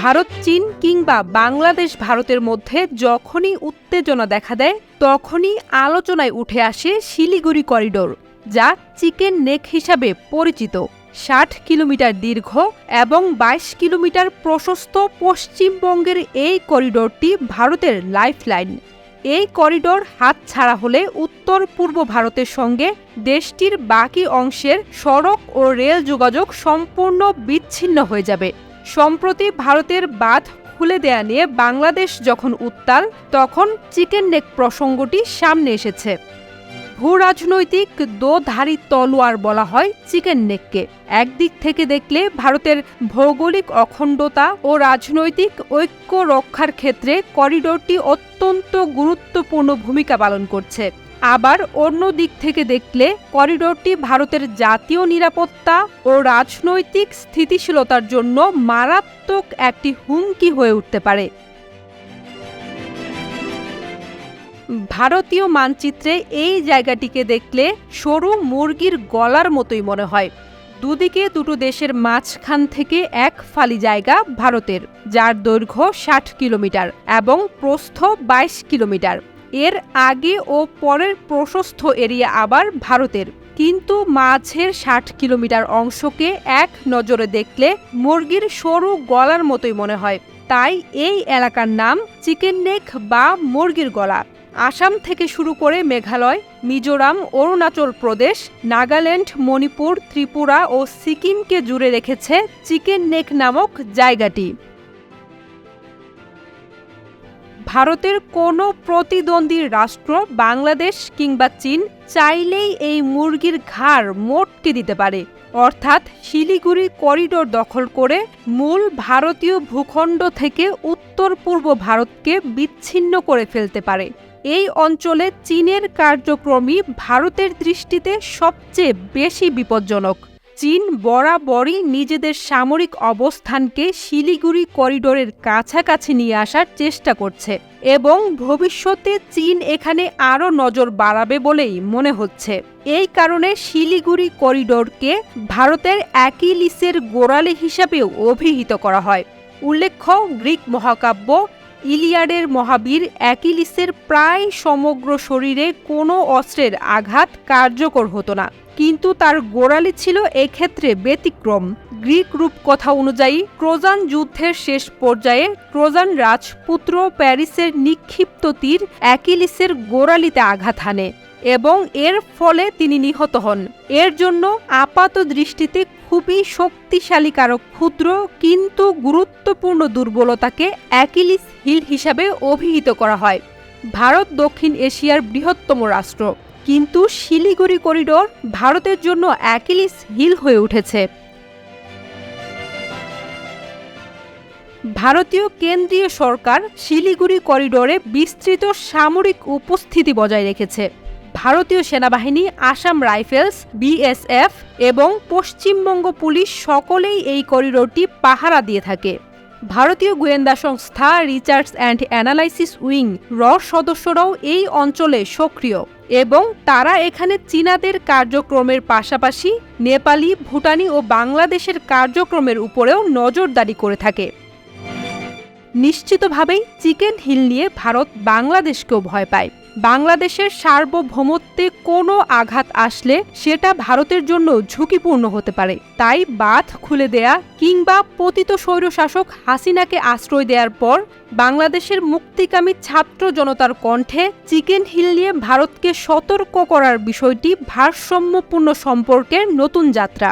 ভারত, চীন কিংবা বাংলাদেশ ভারতের মধ্যে যখনই উত্তেজনা দেখা দেয়, তখনই আলোচনায় উঠে আসে শিলিগুড়ি করিডোর, যা চিকেন নেক হিসাবে পরিচিত। ষাট কিলোমিটার দীর্ঘ এবং ২২ কিলোমিটার প্রশস্ত পশ্চিমবঙ্গের এই করিডোরটি ভারতের লাইফলাইন। এই করিডোর হাত ছাড়া হলে উত্তর পূর্ব ভারতের সঙ্গে দেশটির বাকি অংশের সড়ক ও রেল যোগাযোগ সম্পূর্ণ বিচ্ছিন্ন হয়ে যাবে। সম্প্রতি ভারতের বাঁধ খুলে দেয়া নিয়ে বাংলাদেশ যখন উত্তাল, তখন চিকেন নেক প্রসঙ্গটি সামনে এসেছে। ভূ রাজনৈতিক দোধারী তলোয়ার বলা হয় চিকেন নেককে। একদিক থেকে দেখলে ভারতের ভৌগোলিক অখণ্ডতা ও রাজনৈতিক ঐক্য রক্ষার ক্ষেত্রে করিডোরটি অত্যন্ত গুরুত্বপূর্ণ ভূমিকা পালন করছে। আবার অন্য দিক থেকে দেখলে করিডোরটি ভারতের জাতীয় নিরাপত্তা ও রাজনৈতিক স্থিতিশীলতার জন্য মারাত্মক একটি হুমকি হয়ে উঠতে পারে। ভারতীয় মানচিত্রে এই জায়গাটিকে দেখলে সরু মুরগির গলার মতোই মনে হয়। দুদিকে দুটো দেশের মাঝখান থেকে এক ফালি জায়গা ভারতের, যার দৈর্ঘ্য ষাট কিলোমিটার এবং প্রস্থ বাইশ কিলোমিটার। এর আগে ও পরের প্রশস্ত এরিয়া আবার ভারতের। কিন্তু মাঝের ষাট কিলোমিটার অংশকে এক নজরে দেখলে মুরগির সরু গলার মতোই মনে হয়। তাই এই এলাকার নাম চিকেন নেক বা মুরগির গলা। আসাম থেকে শুরু করে মেঘালয়, মিজোরাম, অরুণাচল প্রদেশ, নাগাল্যান্ড, মণিপুর, ত্রিপুরা ও সিকিমকে জুড়ে রেখেছে চিকেন নেক নামক জায়গাটি। ভারতের কোনো প্রতিদ্বন্দ্বী রাষ্ট্র বাংলাদেশ কিংবা চীন চাইলেই এই মুরগির ঘাড় মোটকে দিতে পারে। অর্থাৎ শিলিগুড়ি করিডোর দখল করে মূল ভারতীয় ভূখণ্ড থেকে উত্তর পূর্ব ভারতকে বিচ্ছিন্ন করে ফেলতে পারে। এই অঞ্চলে চীনের কার্যক্রমই ভারতের দৃষ্টিতে সবচেয়ে বেশি বিপজ্জনক। চীন বরাবরই নিজেদের সামরিক অবস্থানকে শিলিগুড়ি করিডোরের কাছাকাছি নিয়ে আসার চেষ্টা করছে এবং ভবিষ্যতে চীন এখানে আরও নজর বাড়াবে বলেই মনে হচ্ছে। এই কারণে শিলিগুড়ি করিডোরকে ভারতের অ্যাকিলিসের গোড়ালি হিসাবেও অভিহিত করা হয়। উল্লেখ্য, গ্রিক মহাকাব্য ইলিয়াডের মহাবীর অ্যাকিলিসের প্রায় সমগ্র শরীরে কোনো অস্ত্রের আঘাত কার্যকর হতো না। কিন্তু তার গোড়ালি ছিল এক্ষেত্রে ব্যতিক্রম। গ্রিক রূপকথা অনুযায়ী ট্রোজান যুদ্ধের শেষ পর্যায়ে ট্রোজান রাজপুত্র প্যারিসের নিক্ষিপ্ত তীর অ্যাকিলিসের গোড়ালিতে আঘাত হানে এবং এর ফলে তিনি নিহত হন। এর জন্য আপাত দৃষ্টিতে খুবই শক্তিশালী কারক ক্ষুদ্র কিন্তু গুরুত্বপূর্ণ দুর্বলতাকে অ্যাকিলিস হিল হিসাবে অভিহিত করা হয়। ভারত দক্ষিণ এশিয়ার বৃহত্তম রাষ্ট্র। কিন্তু শিলিগুড়ি করিডোর ভারতের জন্য অ্যাকিলিস হিল হয়ে উঠেছে। ভারতীয় কেন্দ্রীয় সরকার শিলিগুড়ি করিডোরে বিস্তৃত সামরিক উপস্থিতি বজায় রেখেছে। ভারতীয় সেনাবাহিনী, আসাম রাইফেলস, বিএসএফ এবং পশ্চিমবঙ্গ পুলিশ সকলেই এই করিডোরটি পাহারা দিয়ে থাকে। ভারতীয় গোয়েন্দা সংস্থা রিসার্চ অ্যান্ড অ্যানালাইসিস উইং র সদস্যরাও এই অঞ্চলে সক্রিয় এবং তারা এখানে চীনাদের কার্যক্রমের পাশাপাশি নেপালি, ভুটানি ও বাংলাদেশের কার্যক্রমের উপরেও নজরদারি করে থাকে। নিশ্চিতভাবেই চিকেন হিল নিয়ে ভারত বাংলাদেশকেও ভয় পায়। বাংলাদেশের সার্বভৌমত্বে কোনো আঘাত আসলে সেটা ভারতের জন্য ঝুঁকিপূর্ণ হতে পারে। তাই বাঁধ খুলে দেয়া কিংবা পতিত স্বৈরশাসক হাসিনাকে আশ্রয় দেওয়ার পর বাংলাদেশের মুক্তিকামী ছাত্র জনতার কণ্ঠে চিকেন হিল নিয়ে ভারতকে সতর্ক করার বিষয়টি ভারসাম্যপূর্ণ সম্পর্কের নতুন যাত্রা।